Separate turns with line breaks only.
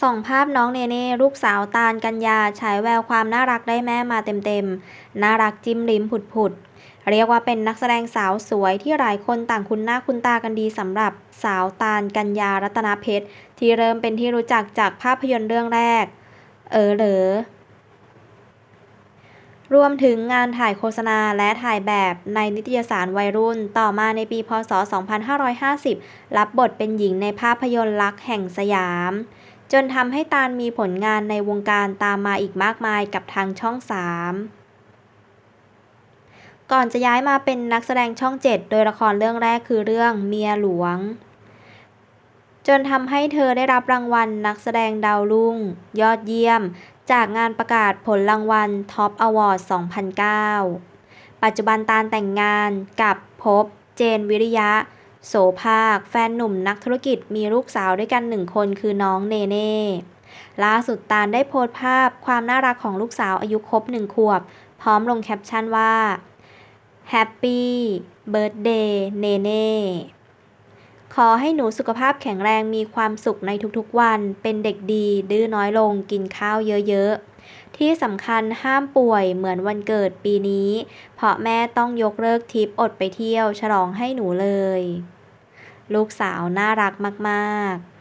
ส่องภาพน้องเนเน่ลูกสาวตาลกัญญาฉายแววความน่ารักได้แม่มาเต็มๆ น่ารักจิ้มลิ้มผุดๆ เรียกว่าเป็นนักแสดงสาวสวยที่หลายคนต่างคุ้นหน้าคุ้นตากันดีสำหรับสาวตาลกัญญารัตนเพชร ที่เริ่มเป็นที่รู้จักจากภาพยนตร์เรื่องแรก เออเหรอรวมถึงงานถ่ายโฆษณาและถ่ายแบบในนิตยสารวัยรุ่น ต่อมาในปีพศ 2550 รับบทเป็นหญิงในภาพยนตร์รักแห่งสยาม จนทำให้ตาลมีผลงานในวงการตามมาอีกมากมายกับทางช่อง 3 ก่อนจะย้ายมาเป็นนักแสดงช่อง 7 โดยละครเรื่องแรกคือเรื่องเมียหลวง จนทำให้เธอได้รับรางวัลนักแสดงดาวรุ่ง ยอดเยี่ยม จากงานประกาศผลรางวัลท็อปอวอร์ด2009 ปัจจุบันตาลแต่งงานกับภพเจนวิริยะ โสภาค แฟนหนุ่มนักธุรกิจมีลูกสาวด้วยกันหนึ่งคนคือน้องเนเน่ล่าสุดตาลได้โพสต์ภาพความน่ารักของลูกสาวอายุครบหนึ่งขวบ พร้อมลงแคปชั่นว่า Happy Birthday เนเน่ขอให้หนูสุขภาพแข็งแรงมีความสุขในทุกๆวัน เป็นเด็กดี ดื้อน้อยลง กินข้าวเยอะๆ ที่สำคัญห้ามป่วยเหมือนวันเกิดปีนี้ เพราะแม่ต้องยกเลิกทริปอดไปเที่ยว ฉลองให้หนูเลย ลูกสาวน่ารักมาก ๆ